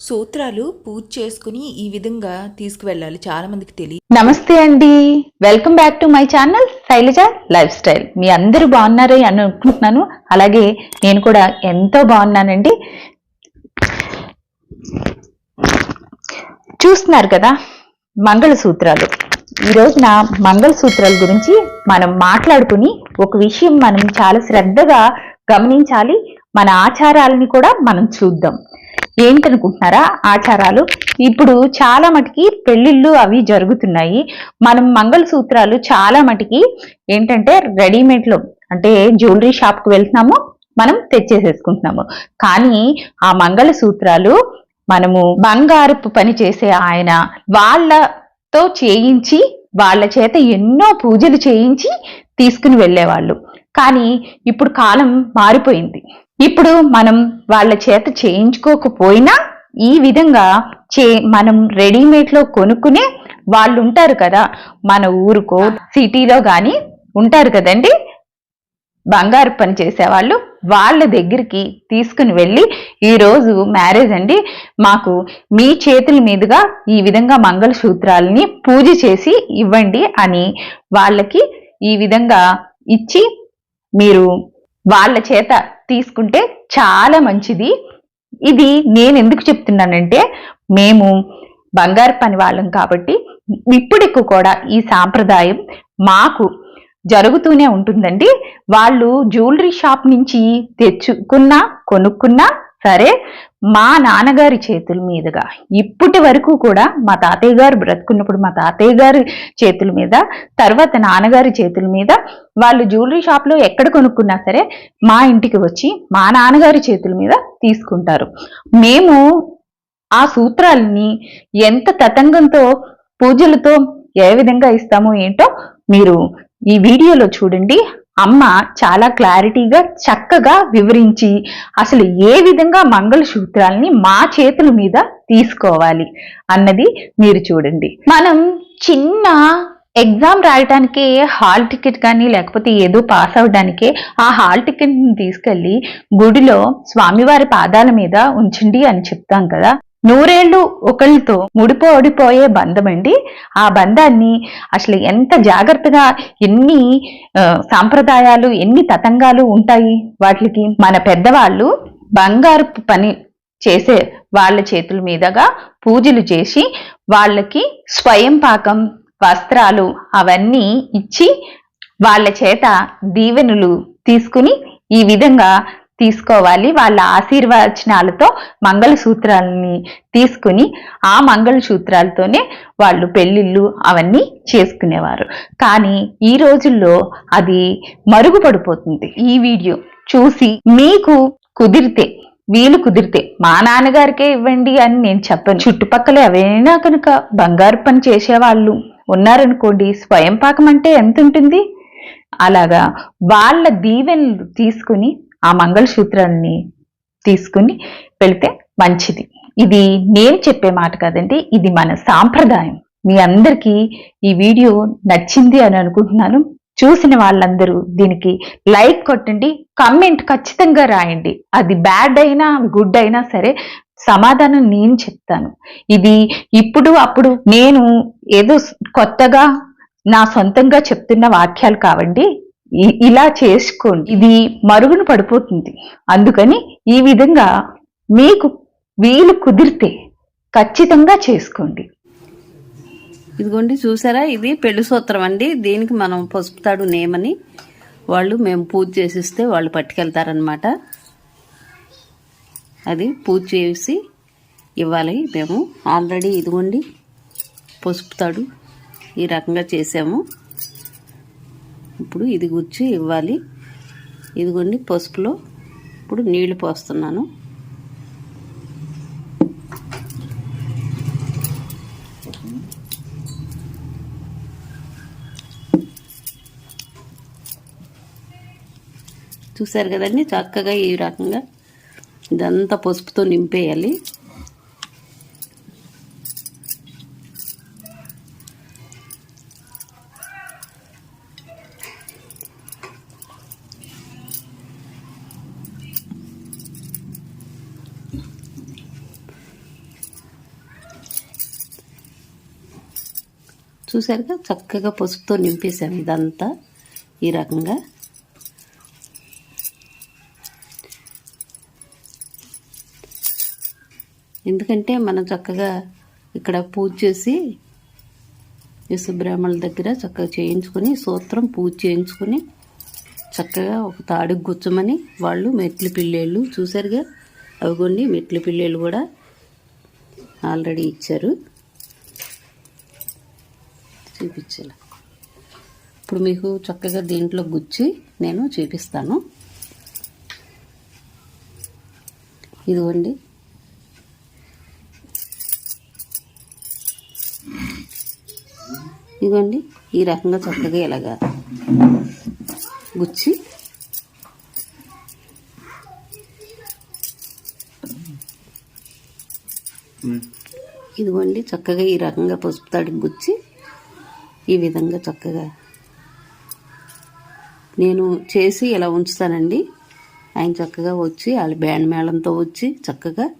సూత్రాలు పూజ చేసుకుని ఈ విధంగా తీసుకువెళ్ళాలి. చాలా మందికి తెలియదు. నమస్తే అండి. Welcome back to my channel Sailaja life style మీ అందరూ బాగున్నారని అని అనుకుంటున్నాను. అలాగే నేను కూడా ఎంతో బాగున్నానండి. చూస్తున్నారు కదా మంగళసూత్రాలు. ఈ రోజున మంగళసూత్రాల గురించి మనం మాట్లాడుకుని ఒక విషయం మనం చాలా శ్రద్ధగా గమనించాలి. మన ఆచారాలని కూడా మనం చూద్దాం. ఏంటనుకుంటున్నారా? ఆచారాలు. ఇప్పుడు చాలా మటుకి పెళ్ళిళ్ళు అవి జరుగుతున్నాయి. మనం మంగళసూత్రాలు చాలా మటుకి ఏంటంటే రెడీమేడ్లో అంటే జ్యువెలరీ షాప్కు వెళ్తున్నాము మనం తెచ్చేసేసుకుంటున్నాము. కానీ ఆ మంగళసూత్రాలు మనము బంగారపు పని చేసే ఆయన వాళ్ళతో చేయించి వాళ్ళ చేత ఎన్నో పూజలు చేయించి తీసుకుని వెళ్ళేవాళ్ళు. కానీ ఇప్పుడు కాలం మారిపోయింది. ఇప్పుడు మనం వాళ్ళ చేత చేయించుకోకపోయినా ఈ విధంగా చే మనం రెడీమేడ్లో కొనుక్కునే వాళ్ళు ఉంటారు కదా. మన ఊరుకో సిటీలో కానీ ఉంటారు కదండి. బంగారు పని చేసేవాళ్ళు వాళ్ళ దగ్గరికి తీసుకుని వెళ్ళి ఈరోజు మ్యారేజ్ అండి. మాకు మీ చేతుల మీదుగా ఈ విధంగా మంగళసూత్రాలని పూజ చేసి ఇవ్వండి అని వాళ్ళకి ఈ విధంగా ఇచ్చి మీరు వాళ్ళ చేత తీసుకుంటే చాలా మంచిది. ఇది నేను ఎందుకు చెప్తున్నానంటే మేము బంగారు పని వాళ్ళం కాబట్టి ఇప్పటికి కూడా ఈ సాంప్రదాయం మాకు జరుగుతూనే ఉంటుందండి. వాళ్ళు జ్యువెలరీ షాప్ నుంచి తెచ్చుకున్నా కొనుక్కున్నా సరే మా నాన్నగారి చేతుల మీదుగా. ఇప్పటి వరకు కూడా మా తాతయ్య గారు బ్రతుకున్నప్పుడు మా తాతయ్య గారి చేతుల మీద తర్వాత నాన్నగారి చేతుల మీద వాళ్ళు జ్యువెలరీ షాప్లో ఎక్కడ కొనుక్కున్నా సరే మా ఇంటికి వచ్చి మా నాన్నగారి చేతుల మీద తీసుకుంటారు. మేము ఆ సూత్రాలని ఎంత తతంగంతో పూజలతో ఏ విధంగా ఇస్తామో ఏంటో మీరు ఈ వీడియోలో చూడండి. అమ్మ చాలా క్లారిటీగా చక్కగా వివరించి అసలు ఏ విధంగా మంగళసూత్రాలని మా చేతుల మీద తీసుకోవాలి అన్నది మీరు చూడండి. మనం చిన్న ఎగ్జామ్ రాయటానికి హాల్ టికెట్ కానీ లేకపోతే ఏదో పాస్ అవడానికే ఆ హాల్ టికెట్ని తీసుకెళ్ళి గుడిలో స్వామివారి పాదాల మీద ఉంచండి అని చెప్తాం కదా. నూరేళ్ళు ఒకళ్ళతో ముడిపోడిపోయే బంధం అండి ఆ బంధాన్ని అసలు ఎంత జాగ్రత్తగా ఎన్ని సాంప్రదాయాలు ఎన్ని తతంగాలు ఉంటాయి వాటికి? మన పెద్దవాళ్ళు బంగారు పని చేసే వాళ్ళ చేతుల మీదుగా పూజలు చేసి వాళ్ళకి స్వయం పాకం వస్త్రాలు అవన్నీ ఇచ్చి వాళ్ళ చేత దీవెనులు తీసుకుని ఈ విధంగా తీసుకోవాలి. వాళ్ళ ఆశీర్వచనాలతో మంగళసూత్రాలని తీసుకుని ఆ మంగళసూత్రాలతోనే వాళ్ళు పెళ్ళిళ్ళు అవన్నీ చేసుకునేవారు. కానీ ఈ రోజుల్లో అది మరుగుపడిపోతుంది. ఈ వీడియో చూసి మీకు కుదిరితే వీలు కుదిరితే మా నాన్నగారికే ఇవ్వండి అని నేను చెప్పను. చుట్టుపక్కల ఎవరైనా కనుక బంగారు పని చేసేవాళ్ళు ఉన్నారనుకోండి స్వయం పాకం అంటే ఎంత ఉంటుంది అలాగా వాళ్ళ దీవెనలు తీసుకుని ఆ మంగళసూత్రాన్ని తీసుకుని వెళితే మంచిది. ఇది నేను చెప్పే మాట కాదండి ఇది మన సాంప్రదాయం. మీ అందరికీ ఈ వీడియో నచ్చింది అని అనుకుంటున్నాను. చూసిన వాళ్ళందరూ దీనికి లైక్ కొట్టండి కమెంట్ ఖచ్చితంగా రాయండి. అది బ్యాడ్ అయినా గుడ్ అయినా సరే సమాధానం నేను చెప్తాను. ఇది ఇప్పుడు అప్పుడు నేను ఏదో కొత్తగా నా సొంతంగా చెప్తున్న వాక్యాలు కావండి. ఇలా చేసుకోండి. ఇది మరుగున పడిపోతుంది. అందుకని ఈ విధంగా మీకు వీలు కుదిరితే ఖచ్చితంగా చేసుకోండి. ఇదిగోండి చూసారా? ఇది పెళ్ళి సూత్రం అండి. దీనికి మనం పసుపు తాడు నేమని వాళ్ళు మేము పూజ చేసిస్తే వాళ్ళు పట్టుకెళ్తారనమాట అది పూజ చేసి ఇవ్వాలి మేము. ఆల్రెడీ ఇదిగోండి పసుపు తాడు ఈ రకంగా చేసాము. ఇప్పుడు ఇది గుచ్చి ఇవ్వాలి. ఇదిగోండి పసుపులో ఇప్పుడు నీళ్ళు పోస్తున్నాను. చూసారు కదండి చక్కగా ఈ రకంగా ఇదంతా పసుపుతో నింపేయాలి. చూసారుగా? చక్కగా పసుపుతో నింపేసాము ఇదంతా ఈ రకంగా. ఎందుకంటే మనం చక్కగా ఇక్కడ పూజ చేసి యశుబ్రాహ్మణుల దగ్గర చక్కగా చేయించుకొని సూత్రం పూజ చేయించుకొని చక్కగా ఒక తాడుకు గుచ్చమని వాళ్ళు మెట్లు పిల్లేళ్ళు చూసారుగా? అవిగోండి మెట్లు పిల్లేళ్ళు కూడా ఆల్రెడీ ఇచ్చారు. చూపించాలి. ఇప్పుడు మీకు చక్కగా దీంట్లో గుచ్చి నేను చూపిస్తాను. ఇదిగోండి. ఇదిగోండి ఈ రకంగా చక్కగా ఇలాగా గుచ్చి ఇదిగోండి చక్కగా ఈ రకంగా పసుపు తాడికి గుచ్చి ఈ విధంగా చక్కగా నేను చేసి ఇలా ఉంచుతానండి. ఆయన చక్కగా వచ్చి వాళ్ళ బ్యాండ్ మేళంతో వచ్చి చక్కగా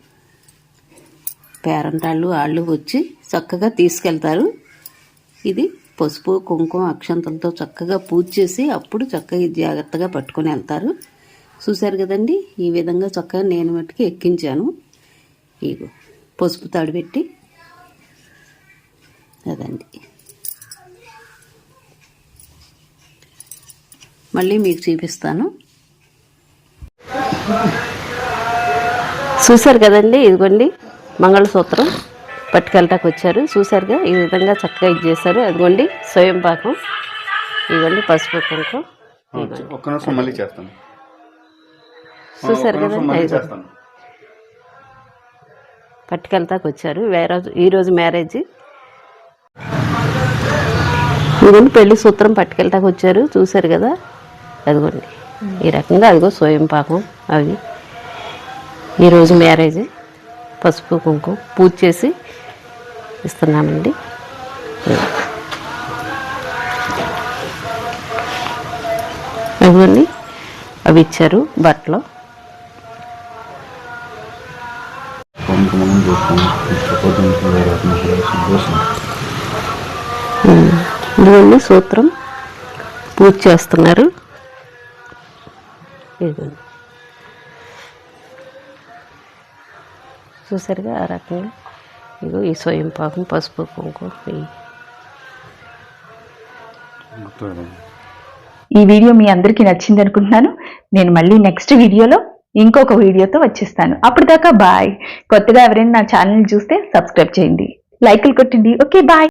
పేరంటాళ్ళు వాళ్ళు వచ్చి చక్కగా తీసుకెళ్తారు. ఇది పసుపు కుంకుమ అక్షంతలతో చక్కగా పూజ చేసి అప్పుడు చక్కగా జాగ్రత్తగా పట్టుకొని వెళ్తారు. చూశారు కదండి? ఈ విధంగా చక్కగా నేను మట్టుకు ఎక్కించాను. ఇగో పసుపు తాడు పెట్టి. అదండి. మళ్ళీ మీకు చూపిస్తాను. చూశారు కదండి? ఇదిగోండి మంగళసూత్రం పట్టుకెళ్ళటానికి వచ్చారు చూశారుగా? ఈ విధంగా చక్కగా ఇది చేశారు. అదిగోండి స్వయం పాకం ఇదిగోండి పసుపు కుంకుమ. ఒక్క నిమిషం మళ్ళీ చేస్తాను. చూశారు చేస్తాను. పట్టుకెళ్తాకి వచ్చారు వేరే ఈరోజు మ్యారేజ్. ఇదిగోండి పెళ్ళి సూత్రం పట్టుకెళ్తాకి వచ్చారు చూశారు కదా? అదిగోండి. ఈ రకంగా అదిగో స్వయం పాకం అవి. ఈరోజు మ్యారేజ్. పసుపు కుంకుమ పూజ చేసి ఇస్తున్నామండి. అదిగోండి. అవి ఇచ్చారు బట్టలు. ఇదిగోండి సూత్రం. పూజ చేస్తున్నారు. ఇదిగోండి చూసారుగా ఆ రకంగా ఇగో ఈ స్వయం పాకం పసుపు కుంకుమ ఈ వీడియో మీ అందరికీ నచ్చింది అనుకుంటున్నాను. నేను మళ్ళీ నెక్స్ట్ వీడియోలో ఇంకొక వీడియోతో వచ్చేస్తాను. అప్పటిదాకా బాయ్. కొత్తగా ఎవరైనా నా ఛానల్ చూస్తే సబ్స్క్రైబ్ చేయండి. లైకులు కొట్టండి. Okay bye.